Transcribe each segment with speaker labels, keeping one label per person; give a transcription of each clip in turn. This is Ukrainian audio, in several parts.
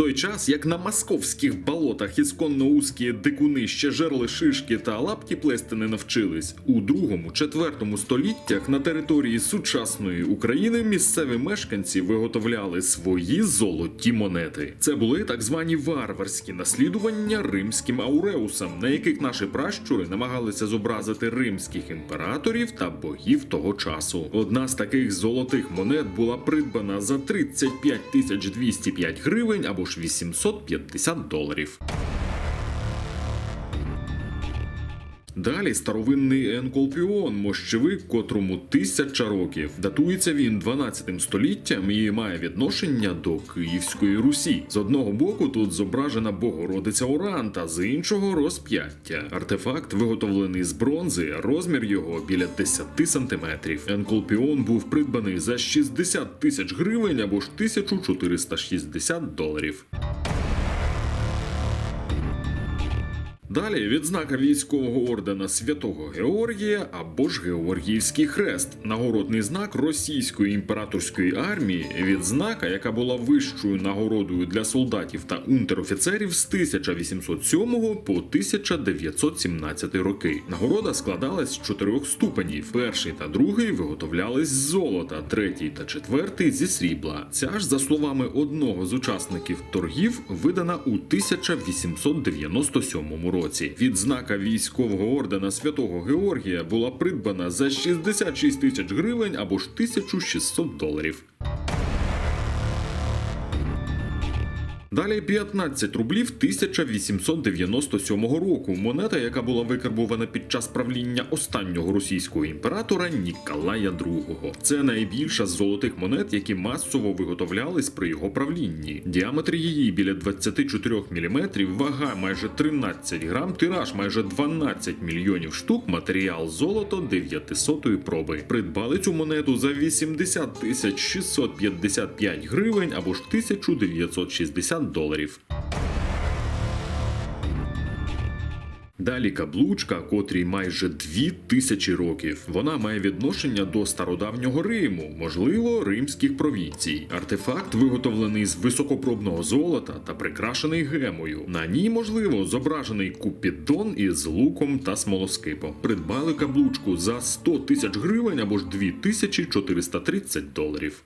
Speaker 1: Той час, як на московських болотах ісконно узькі дикуни ще жерли шишки та лапки плести не навчились, у другому, четвертому століттях на території сучасної України місцеві мешканці виготовляли свої золоті монети. Це були так звані варварські наслідування римським ауреусам, на яких наші пращури намагалися зобразити римських імператорів та богів того часу. Одна з таких золотих монет була придбана за 35 тисяч 205 гривень або ж 850 доларів. Далі старовинний енколпіон, мощовик, котрому тисяча років. Датується він 12 століттям і має відношення до Київської Русі. З одного боку тут зображена Богородиця Оранта, з іншого розп'яття. Артефакт виготовлений з бронзи, розмір його біля 10 сантиметрів. Енколпіон був придбаний за 60 тисяч гривень або ж 1460 доларів. Далі відзнака військового ордена Святого Георгія або ж Георгіївський хрест, нагородний знак російської імператорської армії, відзнака, яка була вищою нагородою для солдатів та унтерофіцерів з 1807 по 1917 роки. Нагорода складалась з чотирьох ступенів. Перший та другий виготовлялись з золота, третій та четвертий зі срібла. Ця ж, за словами одного з учасників торгів, видана у 1897 році. Відзнака військового ордена Святого Георгія була придбана за 66 тисяч гривень або ж 1600 доларів. Далі 15 рублів 1897 року. Монета, яка була викарбована під час правління останнього російського імператора Ніколая II. Це найбільша з золотих монет, які масово виготовлялись при його правлінні. Діаметр її біля 24 мм, вага майже 13 грам, тираж майже 12 мільйонів штук, матеріал золото 900 проби. Придбали цю монету за 80 тисяч 655 гривень або ж 1960 доларів. Далі каблучка, котрій майже дві тисячі років. Вона має відношення до стародавнього Риму, можливо, римських провінцій. Артефакт виготовлений з високопробного золота та прикрашений гемою. На ній, можливо, зображений купідон із луком та смолоскипом. Придбали каблучку за 100 тисяч гривень або ж 2430 доларів.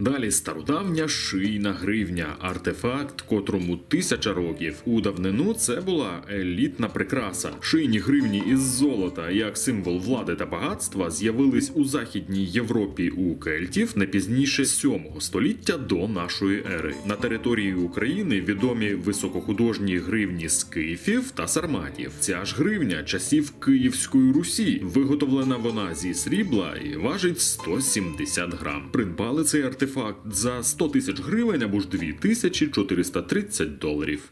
Speaker 1: Далі стародавня шийна гривня, артефакт, котрому тисяча років. У давнину це була елітна прикраса. Шийні гривні із золота, як символ влади та багатства, з'явились у західній Європі у кельтів не пізніше 7 століття до нашої ери. На території України відомі високохудожні гривні скифів та сарматів. Ця ж гривня часів Київської Русі. Виготовлена вона зі срібла і важить 170 грам. Придбали цей артефакт за 100 тисяч гривень або ж 2430 доларів.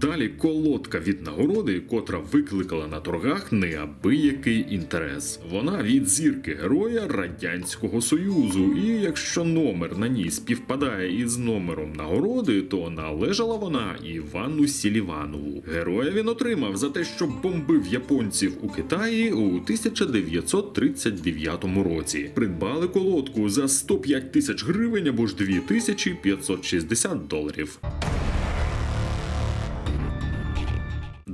Speaker 1: Далі колодка від нагороди, котра викликала на торгах неабиякий інтерес. Вона від зірки героя Радянського Союзу, і якщо номер на ній співпадає із номером нагороди, то належала вона Івану Сіліванову. Героя він отримав за те, що бомбив японців у Китаї у 1939 році. Придбали колодку за 105 тисяч гривень або ж 2560 доларів.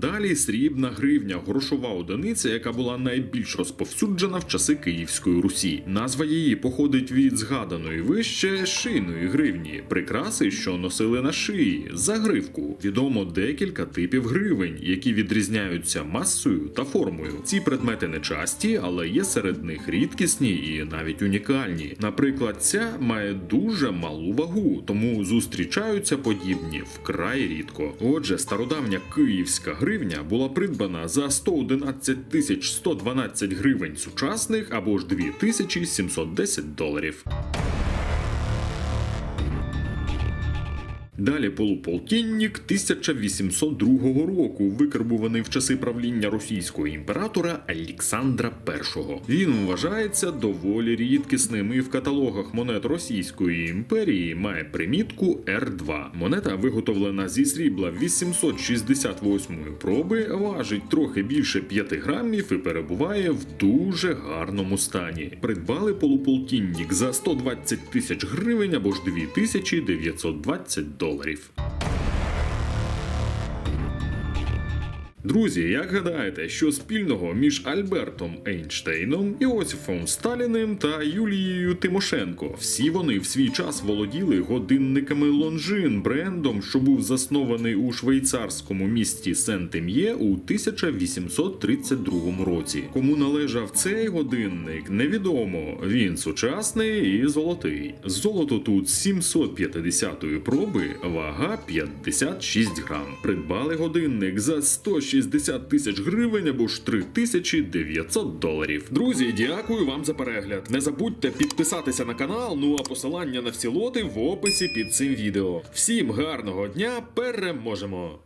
Speaker 1: Далі срібна гривня, грошова одиниця, яка була найбільш розповсюджена в часи Київської Русі. Назва її походить від згаданої вище шийної гривні, прикраси, що носили на шиї, загривку. Відомо декілька типів гривень, які відрізняються масою та формою. Ці предмети не часті, але є серед них рідкісні і навіть унікальні. Наприклад, ця має дуже малу вагу, тому зустрічаються подібні вкрай рідко. Отже, стародавня київська гривня була придбана за 111 тисяч 112 гривень сучасних або ж 2710 доларів. Далі полуполтинник 1802 року, викарбуваний в часи правління російського імператора Олександра І. Він вважається доволі рідкісним і в каталогах монет Російської імперії має примітку R2. Монета виготовлена зі срібла 868 проби, важить трохи більше 5 грамів і перебуває в дуже гарному стані. Придбали полуполтинник за 120 тисяч гривень або ж 2920 доларів. доларів. Друзі, як гадаєте, що спільного між Альбертом Ейнштейном, Іосифом Сталіним та Юлією Тимошенко? Всі вони в свій час володіли годинниками Лонжин, брендом, що був заснований у швейцарському місті Сент-Ем'є у 1832 році. Кому належав цей годинник, невідомо. Він сучасний і золотий. Золото тут 750-ї проби, вага 56 грам. Придбали годинник за 160 тисяч гривень або ж 3900 доларів. Друзі, дякую вам за перегляд. Не забудьте підписатися на канал. Ну а посилання на всі лоти в описі під цим відео. Всім гарного дня, переможемо!